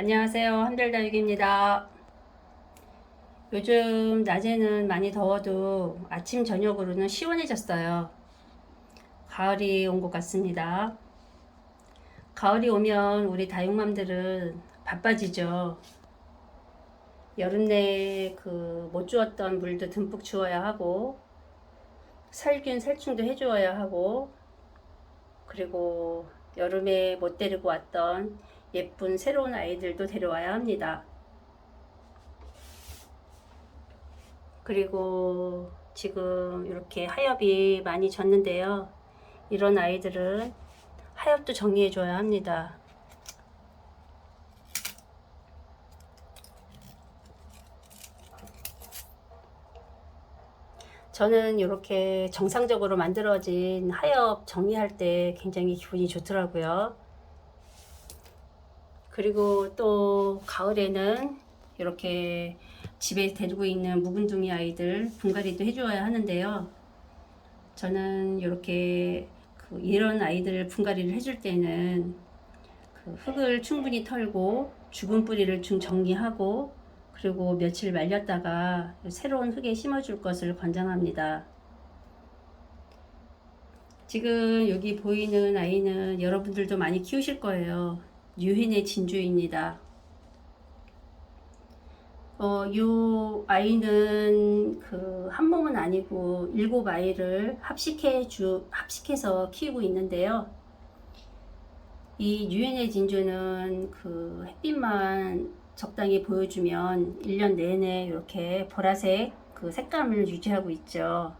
몬델 다육입니다. 요즘 낮에는 많이 더워도 아침 저녁으로는 시원해졌어요. 가을이 온 것 같습니다. 가을이 오면 우리 다육맘들은 바빠지죠. 여름 내에 그 못 주었던 물도 듬뿍 주어야 하고 살균 살충도 해주어야 하고 그리고 여름에 못 데리고 왔던 예쁜 새로운 아이들도 데려와야 합니다. 그리고 지금 이렇게 하엽이 많이 졌는데요. 이런 아이들은 하엽도 정리해 줘야 합니다. 저는 이렇게 정상적으로 만들어진 하엽 정리할 때 굉장히 기분이 좋더라고요. 그리고 또 가을에는 이렇게 집에 데리고 있는 묵은둥이 아이들 분갈이도 해줘야 하는데요. 저는 이렇게 그 이런 아이들 분갈이를 해줄 때는 그 흙을 충분히 털고 죽은 뿌리를 좀 정리하고 그리고 며칠 말렸다가 새로운 흙에 심어줄 것을 권장합니다. 지금 여기 보이는 아이는 여러분들도 많이 키우실 거예요. 유hen의 진주입니다. 어, 요 아이는 그 한 몸은 아니고 일곱 아이를 합식해 주 합식해서 키우고 있는데요. 이 유엔의 진주는 그 햇빛만 적당히 보여주면 1년 내내 이렇게 보라색 그 색감을 유지하고 있죠.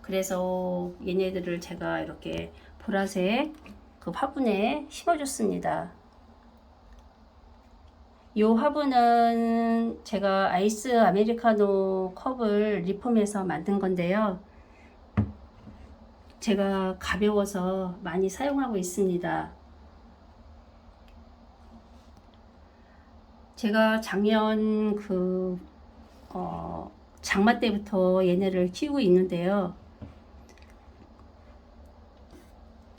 그래서 얘네들을 제가 이렇게 보라색 그 화분에 심어줬습니다. 이 화분은 제가 아이스 아메리카노 컵을 리폼해서 만든 건데요. 제가 가벼워서 많이 사용하고 있습니다. 제가 작년 그, 어, 장마 때부터 얘네를 키우고 있는데요.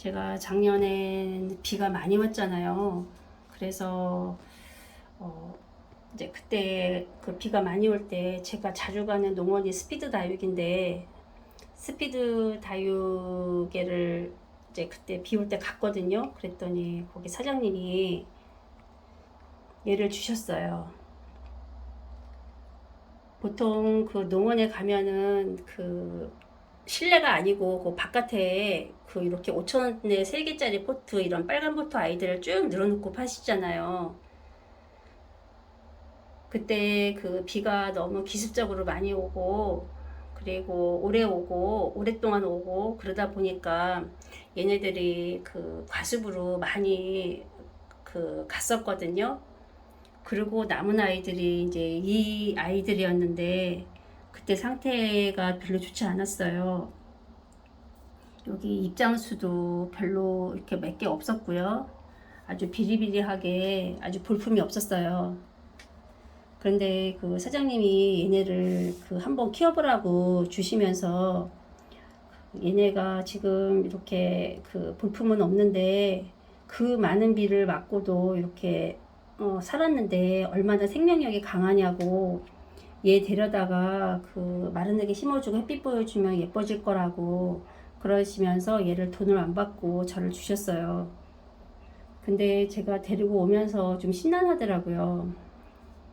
제가 작년엔 비가 많이 왔잖아요. 그래서, 어, 이제 그때 그 비가 많이 올 때 제가 자주 가는 농원이 스피드 다육인데, 스피드 다육에를 이제 그때 비 올 때 갔거든요. 그랬더니 거기 사장님이 얘를 주셨어요. 보통 그 농원에 가면은 그 실내가 아니고 그 바깥에 그 이렇게 5천원에 3개짜리 포트 이런 빨간 포트 아이들을 쭉 늘어놓고 파시잖아요. 그때 그 비가 너무 기습적으로 많이 오고 그리고 오래 오고 오랫동안 오고 그러다 보니까 얘네들이 그 과습으로 많이 그 갔었거든요. 그리고 남은 아이들이 이제 이 아이들이었는데 그때 상태가 별로 좋지 않았어요. 여기 입장수도 별로 이렇게 몇 개 없었고요. 아주 비리비리하게 아주 볼품이 없었어요. 그런데 그 사장님이 얘네를 그 한번 키워보라고 주시면서 얘네가 지금 이렇게 그 볼품은 없는데 그 많은 비를 맞고도 이렇게 어, 살았는데 얼마나 생명력이 강하냐고 얘 데려다가 그 마른 흙에 심어주고 햇빛 보여주면 예뻐질 거라고 그러시면서 얘를 돈을 안 받고 저를 주셨어요. 근데 제가 데리고 오면서 좀 심란하더라고요.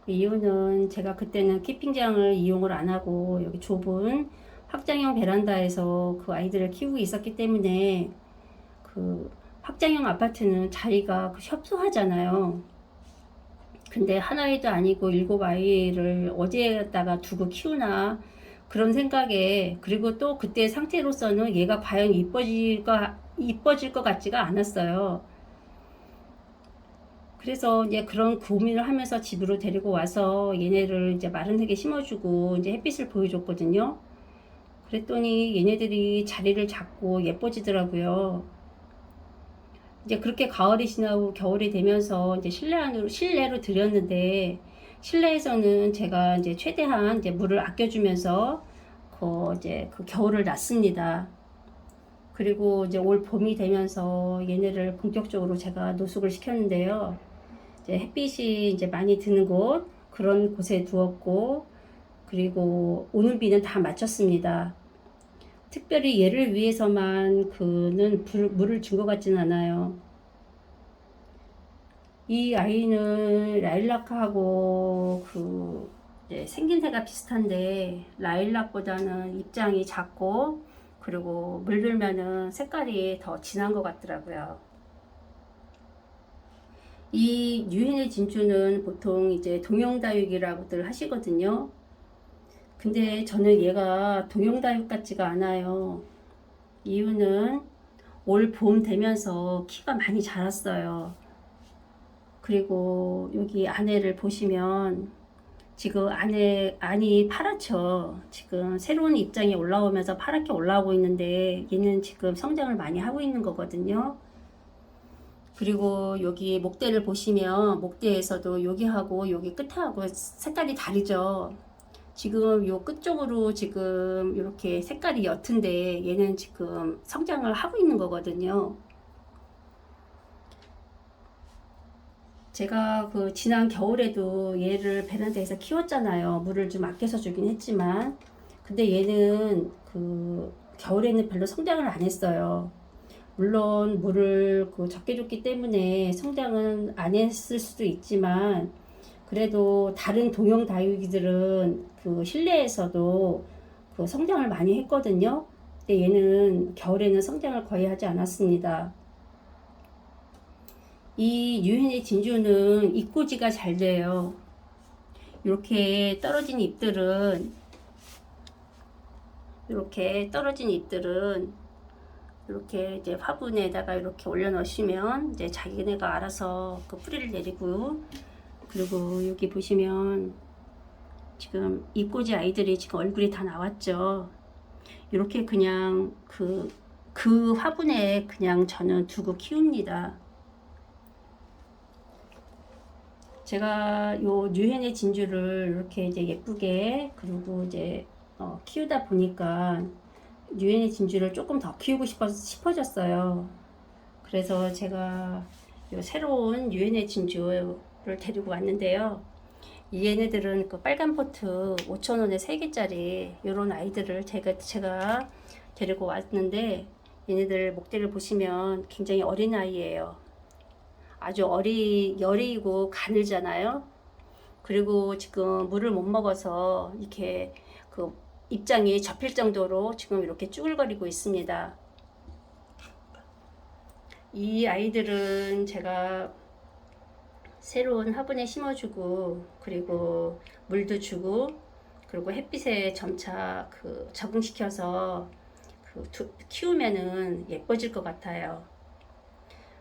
그 이유는 제가 그때는 키핑장을 이용을 안 하고 여기 좁은 확장형 베란다에서 그 아이들을 키우고 있었기 때문에 그 확장형 아파트는 자리가 그 협소하잖아요. 근데 하나이도 아니고 일곱 아이를 어디에다가 두고 키우나 그런 생각에 그리고 또 그때 상태로서는 얘가 과연 이뻐질까 이뻐질 것 같지가 않았어요. 그래서 이제 그런 고민을 하면서 집으로 데리고 와서 얘네를 이제 마른 흙에 심어주고 이제 햇빛을 보여줬거든요. 그랬더니 얘네들이 자리를 잡고 예뻐지더라고요. 이제 그렇게 가을이 지나고 겨울이 되면서 이제 실내 안으로 실내로 들였는데 실내에서는 제가 이제 최대한 이제 물을 아껴주면서 그 이제 그 겨울을 났습니다. 그리고 이제 올 봄이 되면서 얘네를 본격적으로 제가 노숙을 시켰는데요. 이제 햇빛이 이제 많이 드는 곳 그런 곳에 두었고 그리고 오는 비는 다 마쳤습니다. 특별히 얘를 위해서만 그는 불- 물을 준 것 같진 않아요. 이 아이는 라일락하고 그 생김새가 비슷한데 라일락보다는 입장이 작고 그리고 물들면은 색깔이 더 진한 것 같더라고요. 이 유hen의 진주는 보통 이제 동영다육이라고들 하시거든요. 근데 저는 얘가 동영다육 같지가 않아요. 이유는 올 봄 되면서 키가 많이 자랐어요. 그리고 여기 안에를 보시면 지금 안에 안이 파랗죠. 지금 새로운 입장이 올라오면서 파랗게 올라오고 있는데 얘는 지금 성장을 많이 하고 있는 거거든요. 그리고 여기 목대를 보시면 목대에서도 여기하고 여기 끝하고 색깔이 다르죠. 지금 요 끝쪽으로 지금 이렇게 색깔이 옅은데 얘는 지금 성장을 하고 있는 거거든요. 제가 그 지난 겨울에도 얘를 베란다에서 키웠잖아요. 물을 좀 아껴서 주긴 했지만. 근데 얘는 그 겨울에는 별로 성장을 안 했어요. 물론 물을 그 적게 줬기 때문에 성장은 안 했을 수도 있지만 그래도 다른 동형 다육이들은 그 실내에서도 그 성장을 많이 했거든요. 근데 얘는 겨울에는 성장을 거의 하지 않았습니다. 이 유hen의 진주는 입고지가 잘 돼요. 이렇게 떨어진 잎들은 이렇게 떨어진 잎들은 이렇게 이제 화분에다가 이렇게 올려 놓으시면 이제 자기네가 알아서 그 뿌리를 내리고 그리고 여기 보시면 지금 입고지 아이들이 지금 얼굴이 다 나왔죠. 이렇게 그냥 그, 그 화분에 그냥 저는 두고 키웁니다. 제가 요 뉴헨의 진주를 이렇게 이제 예쁘게 그리고 이제 어, 키우다 보니까 뉴헨의 진주를 조금 더 키우고 싶어, 싶어졌어요. 그래서 제가 요 새로운 뉴헨의 진주 를 데리고 왔는데요. 이 얘네들은 그 빨간 포트 5,000원에 3개짜리 요런 아이들을 제가, 제가 데리고 왔는데 얘네들 목대를 보시면 굉장히 어린 아이예요. 아주 어리, 여리고 가늘잖아요. 그리고 지금 물을 못 먹어서 이렇게 그 입장이 접힐 정도로 지금 이렇게 쭈글거리고 있습니다. 이 아이들은 제가 새로운 화분에 심어주고 그리고 물도 주고 그리고 햇빛에 점차 그 적응시켜서 그 두, 키우면은 예뻐질 것 같아요.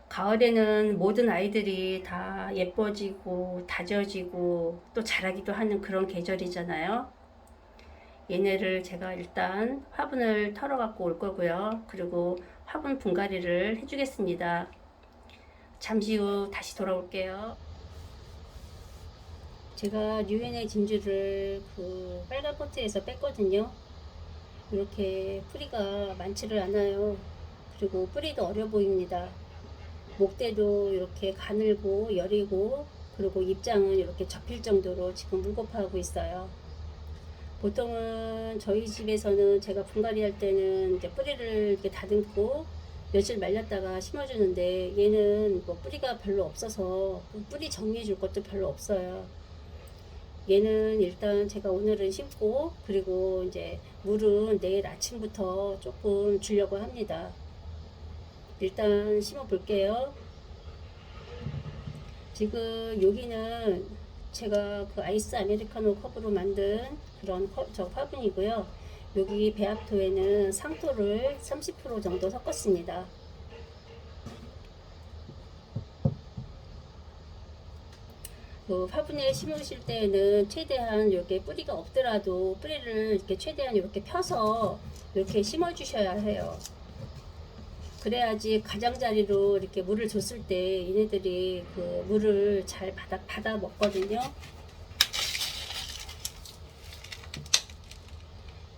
가을에는 모든 아이들이 다 예뻐지고 다져지고 또 자라기도 하는 그런 계절이잖아요. 얘네를 제가 일단 화분을 털어 갖고 올 거고요. 그리고 화분 분갈이를 해주겠습니다. 잠시 후 다시 돌아올게요. 제가 뉴엔의 진주를 그 빨간 포트에서 뺐거든요. 이렇게 뿌리가 많지를 않아요. 그리고 뿌리도 어려 보입니다. 목대도 이렇게 가늘고 여리고 그리고 입장은 이렇게 접힐 정도로 지금 물고파하고 있어요. 보통은 저희 집에서는 제가 분갈이 할 때는 이제 뿌리를 이렇게 다듬고 며칠 말렸다가 심어주는데 얘는 뭐 뿌리가 별로 없어서 뿌리 정리해 줄 것도 별로 없어요. 얘는 일단 제가 오늘은 심고 그리고 이제 물은 내일 아침부터 조금 주려고 합니다. 일단 심어 볼게요. 지금 여기는 제가 그 아이스 아메리카노 컵으로 만든 그런 컵, 저 화분이고요. 여기 배합토에는 상토를 30% 정도 섞었습니다. 그 화분에 심으실 때는 최대한 이렇게 뿌리가 없더라도 뿌리를 이렇게 최대한 이렇게 펴서 이렇게 심어 주셔야 해요. 그래야지 가장자리로 이렇게 물을 줬을 때 얘네들이 그 물을 잘 받아, 받아 먹거든요.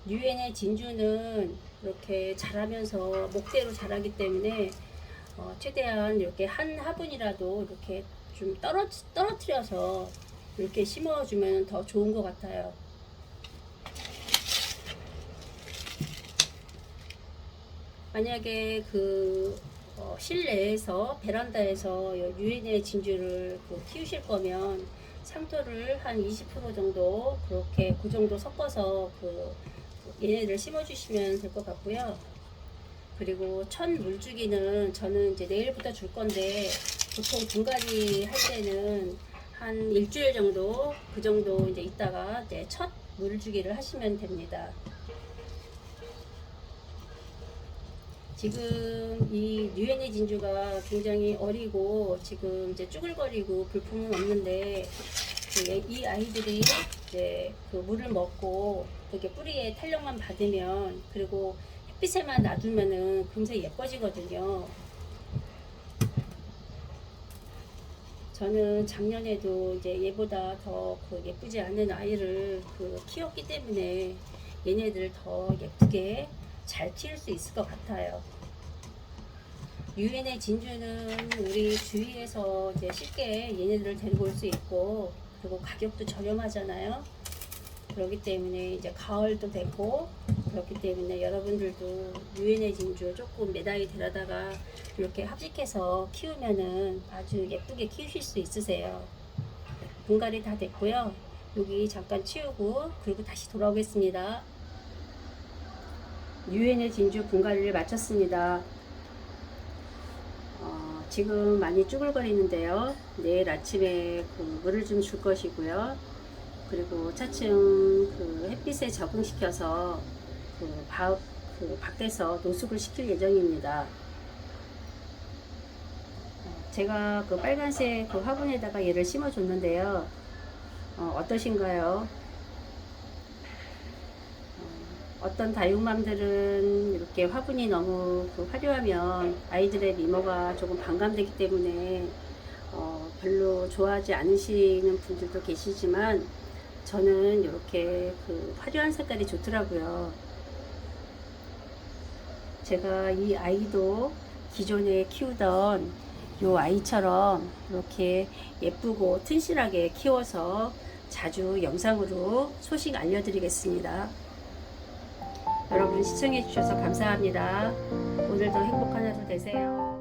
유엔의 진주는 이렇게 자라면서 목대로 자라기 때문에 어, 최대한 이렇게 한 화분이라도 이렇게 좀 떨어, 떨어뜨려서 이렇게 심어주면 더 좋은 것 같아요. 만약에 그 어, 실내에서 베란다에서 유인의 진주를 그 키우실 거면 상토를 한 20% 정도 그렇게 그 정도 섞어서 그 얘네를 심어주시면 될 것 같고요. 그리고 천 물주기는 저는 이제 내일부터 줄 건데 보통 분갈이 할 때는 한 일주일 정도 그 정도 이제 있다가 이제 첫 물주기를 하시면 됩니다. 지금 이 뉴엔의 진주가 굉장히 어리고 지금 이제 쭈글거리고 불품은 없는데 이 아이들이 이제 그 물을 먹고 그렇게 뿌리에 탄력만 받으면 그리고 햇빛에만 놔두면은 금세 예뻐지거든요. 저는 작년에도 이제 얘보다 더 그 예쁘지 않은 아이를 그 키웠기 때문에 얘네들 더 예쁘게 잘 키울 수 있을 것 같아요. 유엔의 진주는 우리 주위에서 이제 쉽게 얘네들을 데리고 올 수 있고 그리고 가격도 저렴하잖아요. 그렇기 때문에 이제 가을도 되고 그렇기 때문에 여러분들도 유엔의 진주 조금 매달이 데려다가 이렇게 합식해서 키우면은 아주 예쁘게 키우실 수 있으세요. 분갈이 다 됐고요. 여기 잠깐 치우고 그리고 다시 돌아오겠습니다. 유엔의 진주 분갈이를 마쳤습니다. 어, 지금 많이 쭈글거리는데요. 내일 아침에 그 물을 좀 줄 것이고요. 그리고 차츰 그 햇빛에 적응시켜서 그, 바, 그 밖에서 노숙을 시킬 예정입니다. 어, 제가 그 빨간색 그 화분에다가 얘를 심어 줬는데요. 어, 어떠신가요? 어떤 다육맘들은 이렇게 화분이 너무 그 화려하면 아이들의 미모가 조금 반감되기 때문에 어, 별로 좋아하지 않으시는 분들도 계시지만 저는 이렇게 그 화려한 색깔이 좋더라고요. 제가 이 아이도 기존에 키우던 이 아이처럼 이렇게 예쁘고 튼실하게 키워서 자주 영상으로 소식 알려드리겠습니다. 여러분 시청해 주셔서 감사합니다. 오늘도 행복한 하루 되세요.